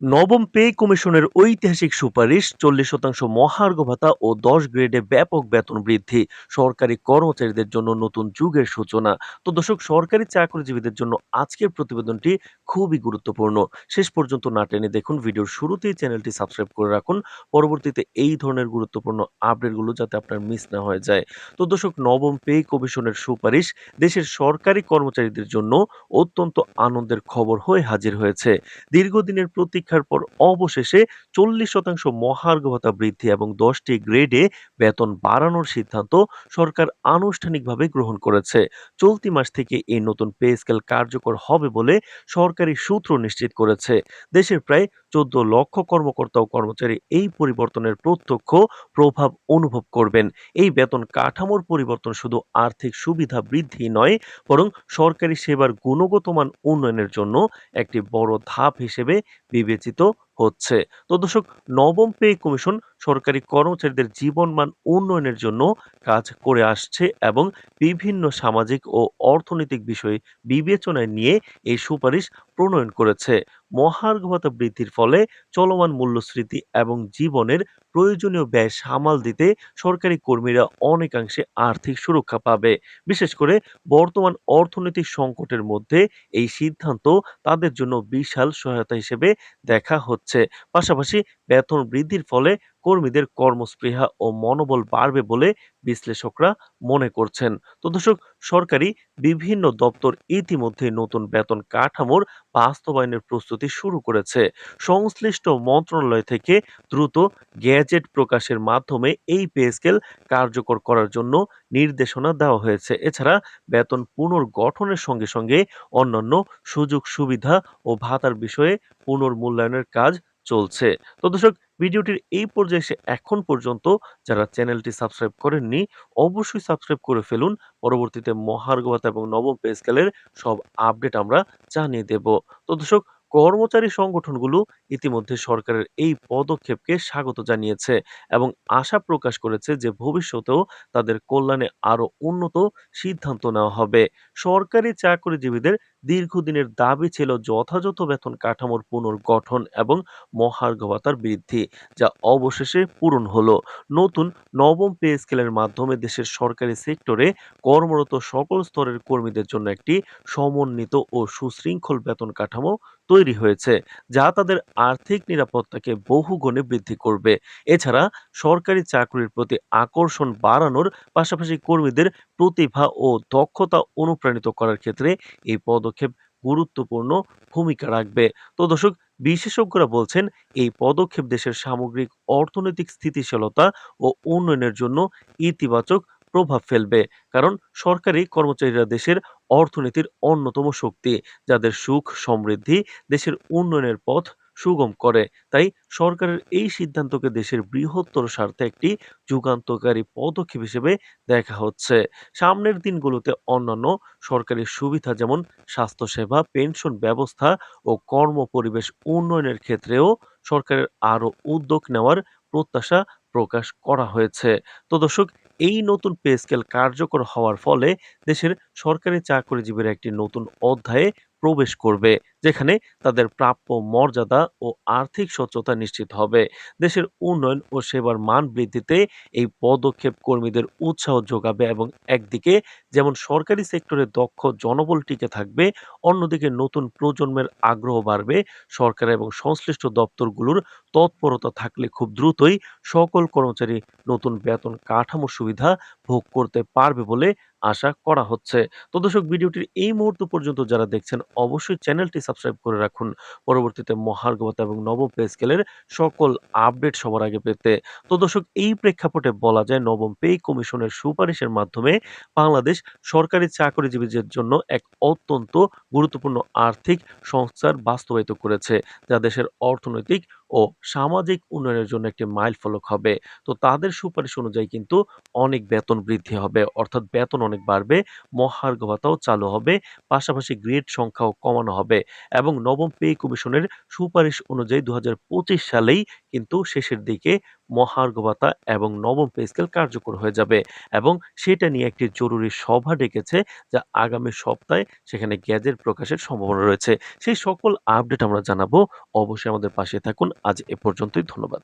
নবম পে কমিশনের ঐতিহাসিক সুপারিশ, চল্লিশ শতাংশ মহার্ঘ ভাতা ও দশ গ্রেডে ব্যাপক বেতন বৃদ্ধি, সরকারি কর্মচারীদের জন্য নতুন যুগের সূচনা। তো দর্শক, সরকারি চাকরিজীবীদের জন্য আজকের প্রতিবেদনটি খুবই গুরুত্বপূর্ণ। শেষ পর্যন্ত না টেনে দেখুন ভিডিওর শুরুতেই চ্যানেলটি সাবস্ক্রাইব করে রাখুন। পরবর্তীতে এই ধরনের গুরুত্বপূর্ণ আপডেটগুলো যাতে আপনার মিস না হয়ে যায়। তো দর্শক, নবম পে কমিশনের সুপারিশ দেশের সরকারি কর্মচারীদের জন্য অত্যন্ত আনন্দের খবর হয়ে হাজির হয়েছে। দীর্ঘদিনের প্রতীক্ষার পর অবশেষে চল্লিশ শতাংশ মহার্ঘ ভাতা বৃদ্ধি এবং দশটি গ্রেডে বেতন বাড়ানোর সিদ্ধান্ত সরকার আনুষ্ঠানিকভাবে গ্রহণ করেছে। চলতি মাস থেকে এই নতুন পে স্কেল কার্যকর হবে বলে সরকারি সূত্র নিশ্চিত করেছে। দেশের প্রায় চোদ্দ লক্ষ কর্মকর্তা ও কর্মচারী এই পরিবর্তনের প্রত্যক্ষ প্রভাব অনুভব করবেন। এই বেতন কাঠামোর পরিবর্তন শুধু আর্থিক সুবিধা বৃদ্ধি নয়, বরং সরকারি সেবার গুণগত মান উন্নয়নের জন্য একটি বড় ধাপ হিসেবে বিবেচিত হচ্ছে। তো দর্শক, নবম পে কমিশন সরকারি কর্মচারীদের জীবনমান উন্নয়নের জন্য কাজ করে আসছে এবং বিভিন্ন সামাজিক ও অর্থনৈতিক বিষয়ে বিবেচনায় নিয়ে এই সুপারিশ প্রণয়ন করেছে। মহার্ঘ ভাতা বৃদ্ধির ফলে চলমান মূল্যস্ফীতি এবং জীবনের প্রয়োজনীয় ব্যয় সামাল দিতে সরকারি কর্মীরা অনেকাংশে আর্থিক সুরক্ষা পাবে। বিশেষ করে বর্তমান অর্থনৈতিক সংকটের মধ্যে এই সিদ্ধান্ত তাদের জন্য বিশাল সহায়তা হিসেবে দেখা হচ্ছে। পাশাপাশি বেতন বৃদ্ধির ফলে কর্মীদের কর্মস্পৃহা ও মনোবল বাড়বে বলে বিশ্লেষকরা মনে করছেন। তো দর্শক, সরকারি বিভিন্ন দপ্তর ইতিমধ্যে নতুন বেতন কাঠামোর বাস্তবায়নের প্রস্তুতি শুরু করেছে। সংশ্লিষ্ট মন্ত্রণালয় থেকে দ্রুত গ্যাজেট প্রকাশের মাধ্যমে এই পে স্কেল কার্যকর করার জন্য নির্দেশনা দেওয়া হয়েছে। এছাড়া বেতন পুনর্গঠনের সঙ্গে সঙ্গে অন্যান্য সুযোগ সুবিধা ও ভাতার বিষয়ে পুনর্মূল্যায়নের কাজ চলছে। তো দর্শক, ভিডিওটির এই পর্যায়ে এসে এখন পর্যন্ত যারা চ্যানেলটি সাবস্ক্রাইব করেননি, অবশ্যই সাবস্ক্রাইব করে ফেলুন। পরবর্তীতে মহার্গভাতা এবং নবম পে স্কেলের সব আপডেট আমরা জানিয়ে দেব। তো দর্শক, কর্মচারী সংগঠনগুলো ইতিমধ্যে সরকারের এই পদক্ষেপকে স্বাগত জানিয়েছে এবং আশা প্রকাশ করেছে যে ভবিষ্যতেও তাদের কল্যাণে আরও উন্নত সিদ্ধান্ত নেওয়া হবে। সরকারি চাকরিজীবীদের দীর্ঘদিনের দাবি ছিল যথাযথ বেতন কাঠামোর পুনর্গঠন এবং মহার্ঘ ভাতার বৃদ্ধি, যা অবশেষে পূরণ হলো। নতুন নবম পে স্কেলের মাধ্যমে দেশের সরকারি সেক্টরে কর্মরত সকল স্তরের কর্মীদের জন্য একটি সমন্বিত ও সুশৃঙ্খল বেতন কাঠামো তৈরি হয়েছে, যা তাদের আর্থিক নিরাপত্তাকে বহুগুণে বৃদ্ধি করবে। এছাড়া সরকারি চাকরির প্রতি আকর্ষণ বাড়ানোর পাশাপাশি কর্মীদের প্রতিভা ও দক্ষতা অনুপ্রাণিত করার ক্ষেত্রে এই পদক্ষেপ গুরুত্বপূর্ণ ভূমিকা রাখবে। তো দর্শক, বিশেষজ্ঞরা বলছেন, এই পদক্ষেপ দেশের সামগ্রিক অর্থনৈতিক স্থিতিশীলতা ও উন্নয়নের জন্য ইতিবাচক প্রভাব ফেলবে, কারণ সরকারি কর্মচারীরা দেশের অর্থনীতির অন্যতম শক্তি, যাদের সুখ সমৃদ্ধি দেশের উন্নয়নের পথ সুগম করে। তাই সরকারের এই সিদ্ধান্তকে দেশের বৃহত্তর স্বার্থে একটি যুগান্তকারী পদক্ষেপ হিসেবে দেখা হচ্ছে। সামনের দিনগুলোতে অন্যান্য সরকারি সুবিধা যেমন স্বাস্থ্যসেবা, পেনশন ব্যবস্থা ও কর্ম পরিবেশ উন্নয়নের ক্ষেত্রেও সরকারের আরও উদ্যোগ নেওয়ার প্রত্যাশা প্রকাশ করা হয়েছে। তো দর্শক, এই নতুন পে স্কেল কার্যকর হওয়ার ফলে দেশের সরকারি চাকরিজীবীরা একটি নতুন অধ্যায়ে প্রবেশ করবে, যেখানে তাদের প্রাপ্য মর্যাদা ও আর্থিক স্বচ্ছতা নিশ্চিত হবে। দেশের উন্নয়ন ও সেবার মান বৃদ্ধিতে এই পদক্ষেপ কর্মীদের উৎসাহ যোগাবে এবং একদিকে যেমন সরকারি সেক্টরে দক্ষ জনবল টিকে থাকবে, অন্যদিকে নতুন প্রজন্মের আগ্রহ বাড়বে। সরকার এবং সংশ্লিষ্ট দপ্তরগুলোর তৎপরতা থাকলে খুব দ্রুতই সকল কর্মচারী নতুন বেতন কাঠামো সুবিধা ভোগ করতে পারবে বলে আশা করা হচ্ছে। তো দর্শক, ভিডিওটির এই মুহূর্ত পর্যন্ত যারা দেখছেন, অবশ্যই চ্যানেলটি সাবস্ক্রাইব করে রাখুন। পরবর্তীতে মহার্ঘবতা এবং নবম পে স্কেলের সকল আপডেট সবার আগে পেতে। তো দর্শক, এই প্রেক্ষাপটে বলা যায়, নবম পে কমিশনের সুপারিশের মাধ্যমে বাংলাদেশ সরকারি চাকরিজীবীদের জন্য এক অত্যন্ত গুরুত্বপূর্ণ আর্থিক সংস্কার বাস্তবায়িত করেছে, যা দেশের অর্থনৈতিক ও সামাজিক উন্নয়নের জন্য একটি মাইল ফলক হবে। তো তাদের সুপারিশ অনুযায়ী কিন্তু অনেক বেতন বৃদ্ধি হবে। অর্থাৎ বেতন অনেক বাড়বে মহার্ঘ ভাতাও চালু হবে, পাশাপাশি গ্রেড সংখ্যাও কমানো হবে এবং নবম পে কমিশনের সুপারিশ অনুযায়ী দু হাজার পঁচিশ সালেই কিন্তু শেষের দিকে মহার্ঘ ভাতা এবং নবম পে স্কেল কার্যকর হয়ে যাবে এবং সেটা নিয়ে একটি জরুরি সভা ডেকেছে যা আগামী সপ্তাহে সেখানে গ্যাজেট প্রকাশের সম্ভাবনা রয়েছে। সেই সকল আপডেট আমরা জানাব। অবশ্যই আমাদের পাশে থাকুন। আজ এ পর্যন্তই। ধন্যবাদ।